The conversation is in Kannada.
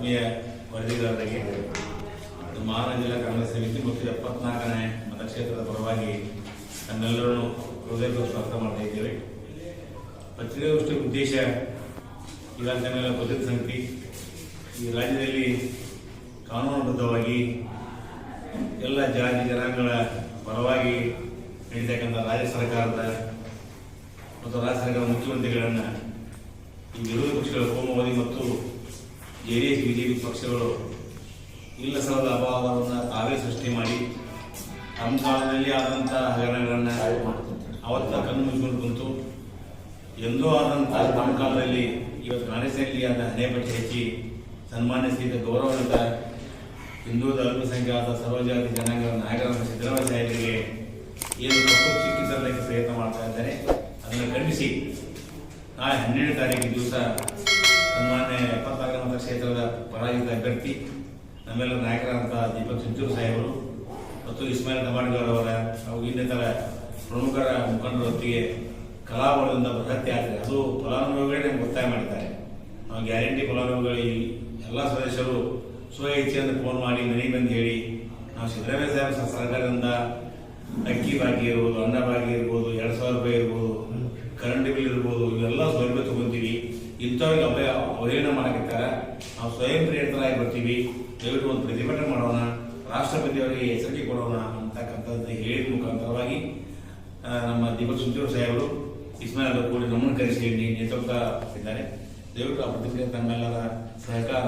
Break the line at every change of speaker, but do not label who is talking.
ಆತ್ಮೀಯ ವರದಿಗಾರರಿಗೆ ಮಹಾನಗರ ಜಿಲ್ಲಾ ಕಾಂಗ್ರೆಸ್ ಸಮಿತಿ ಮತ್ತು ಎಪ್ಪತ್ನಾಲ್ಕನೇ ಮತಕ್ಷೇತ್ರದ ಪರವಾಗಿ ತನ್ನೆಲ್ಲರನ್ನು ಹೃದಯಪೂರ್ವಕ ಸ್ವಾಗತ ಮಾಡ್ತಾ ಇದ್ದೇವೆ. ಪತ್ರಿಕಾಗೋಷ್ಠಿ ಉದ್ದೇಶ ಈಗಾಗಲೇ ಭದ್ರತಾ ಸಮಿತಿ ಈ ರಾಜ್ಯದಲ್ಲಿ ಕಾನೂನುಬದ್ಧವಾಗಿ ಎಲ್ಲ ಜಾತಿ ಜನಾಂಗಗಳ ಪರವಾಗಿ ನಡೀತಕ್ಕಂಥ ರಾಜ್ಯ ಸರ್ಕಾರದ ಮತ್ತು ರಾಜ್ಯ ಸರ್ಕಾರದ ಮುಖ್ಯಮಂತ್ರಿಗಳನ್ನು ಈ ವಿರೋಧ ಪಕ್ಷಗಳ ಕೋಮುವಾದಿ ಮತ್ತು ಜೆ ಡಿ ಎಸ್ ಪಿ ಪಕ್ಷಗಳು ಇಲ್ಲ ಸಲದ ಅಭಾವವನ್ನು ತಾವೇ ಸೃಷ್ಟಿ ಮಾಡಿ ತಮ್ಮ ಕಾಲದಲ್ಲಿ ಆದಂಥ ಹಗರಣಗಳನ್ನು ಅವತ್ತ ಕಣ್ಣು ಮುಚ್ಚಿಕೊಂಡು ಕುಂತು ಎಂದೋ ಆದಂಥ ತಮ್ಮ ಕಾಲದಲ್ಲಿ ಇವತ್ತು ಕಾಂಗ್ರೆಸ್ನಲ್ಲಿ ಆದ ಹಣೆಪಟ್ಟಿ ಹೆಚ್ಚಿ ಸನ್ಮಾನಿಸಿದ ಗೌರವದ ಹಿಂದೂ ಅಲ್ಪಸಂಖ್ಯಾತ ಸರ್ವಜಾತಿ ಜನಾಂಗದ ನಾಯಕರಾದ ಸಿದ್ದರಾಮಯ್ಯ ಸಾಹೇಬರಿಗೆ ಏನು ತಪ್ಪು ತರಲಿಕ್ಕೆ ಪ್ರಯತ್ನ ಮಾಡ್ತಾ ಇದ್ದಾರೆ ಅದನ್ನು ಖಂಡಿಸಿ ನಾಳೆ ಹನ್ನೆರಡು ತಾರೀಕು ದಿವಸ ಸನ್ಮಾನ್ಯ ಎಪ್ಪತ್ತಾರನೇ ಮತಕ್ಷೇತ್ರದ ಪರಾಜಿತ ಅಭ್ಯರ್ಥಿ. ನಮ್ಮೆಲ್ಲ ನಾಯಕರಾದಂತಹ ದೀಪಕ್ ಚಿಂಚೂರು ಸಾಹೇಬರು ಮತ್ತು ಇಸ್ಮಾಯಿಲ್ ಟಮಾಟಿಗೌಡ ಅವರ ಹಾಗೂ ಇನ್ನಿತರ ಪ್ರಮುಖರ ಮುಖಂಡರೊತ್ತಿಗೆ ಕಲಾವಳದಿಂದ ಬೃಹತ್ ಆಗ್ತದೆ ಅದು ಫಲಾನುಭವಿಗಳೇ ನಮ್ಗೆ ಒತ್ತಾಯ ಮಾಡಿದ್ದಾರೆ. ನಾವು ಗ್ಯಾರಂಟಿ ಫಲಾನುಭವಿಗಳು ಎಲ್ಲ ಸದಸ್ಯರು ಸ್ವ ಇಚ್ಛೆಯಿಂದ ಫೋನ್ ಮಾಡಿ ನನಗೆ ಬಂದು ಹೇಳಿ, ನಾವು ಸಿದ್ದರಾಮಯ್ಯ ಸರ್ಕಾರದಿಂದ ಅಕ್ಕಿ ಬಾಕಿ ಇರ್ಬೋದು ಅನ್ನ ಬಾಕಿ ಇರ್ಬೋದು ಇಂಥವ್ರಿಗೆ ಅಭಯ ಅವಹೇಳನ ಮಾಡಕತ್ತಾರ ನಾವು ಸ್ವಯಂ ಪ್ರೇರಿತರಾಗಿ ಬರ್ತೀವಿ. ದಯವಿಟ್ಟು ಒಂದು ಪ್ರತಿಭಟನೆ ಮಾಡೋಣ ರಾಷ್ಟ್ರಪತಿಯವರಿಗೆ ಎಚ್ಚರಿಕೆ ಕೊಡೋಣ ಅಂತಕ್ಕಂಥದ್ದು ಹೇಳಿದ ಮುಖಾಂತರವಾಗಿ ನಮ್ಮ ದೀಪಕ್ ಸುಂಚೂರು ಸಾಹೇಬರು, ಇಸ್ಮಾಯಿಲ್ ಅವರು ಕೂಡಿ ನಮ್ಮನ್ನು ಕರೆಸಿ, ನೇತೃತ್ವ ಇದ್ದಾರೆ ದಯವಿಟ್ಟು ಆ ಪ್ರತಿಕ್ರಿಯೆ ತಮ್ಮೆಲ್ಲರ ಸಹಕಾರ